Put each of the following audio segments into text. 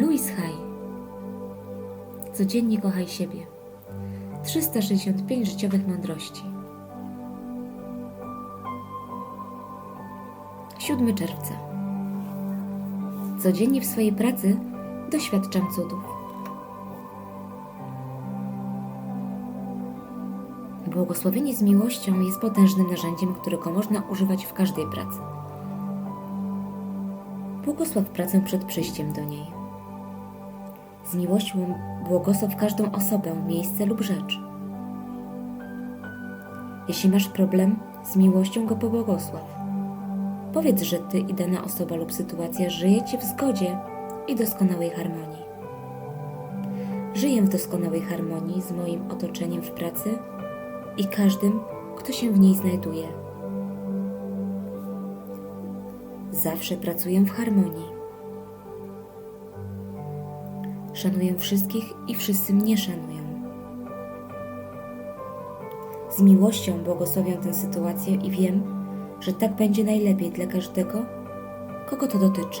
Louis Hay. Codziennie kochaj siebie. 365 życiowych mądrości. 7 czerwca. Codziennie w swojej pracy doświadczam cudów. Błogosławienie z miłością jest potężnym narzędziem, którego można używać w każdej pracy. Błogosław pracę przed przyjściem do niej. Z miłością błogosław każdą osobę, miejsce lub rzecz. Jeśli masz problem, z miłością go pobłogosław. Powiedz, że ty i dana osoba lub sytuacja żyjecie w zgodzie i doskonałej harmonii. Żyję w doskonałej harmonii z moim otoczeniem w pracy i każdym, kto się w niej znajduje. Zawsze pracuję w harmonii. Szanuję wszystkich i wszyscy mnie szanują. Z miłością błogosławię tę sytuację i wiem, że tak będzie najlepiej dla każdego, kogo to dotyczy.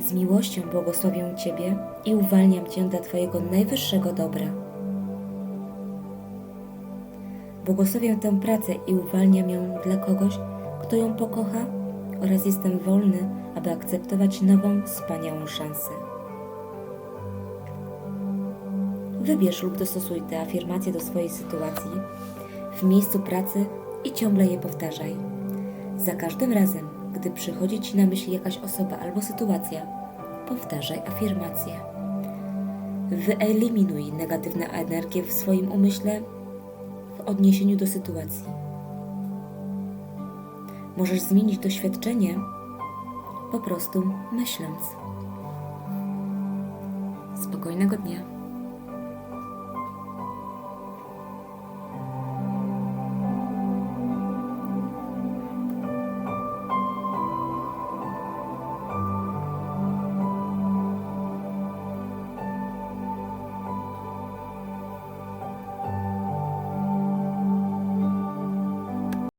Z miłością błogosławię Ciebie i uwalniam Cię dla Twojego najwyższego dobra. Błogosławię tę pracę i uwalniam ją dla kogoś, kto ją pokocha oraz jestem wolny, aby akceptować nową, wspaniałą szansę. Wybierz lub dostosuj te afirmacje do swojej sytuacji w miejscu pracy i ciągle je powtarzaj. Za każdym razem, gdy przychodzi Ci na myśl jakaś osoba albo sytuacja, powtarzaj afirmację. Wyeliminuj negatywne energie w swoim umyśle w odniesieniu do sytuacji. Możesz zmienić doświadczenie po prostu myśląc. Spokojnego dnia.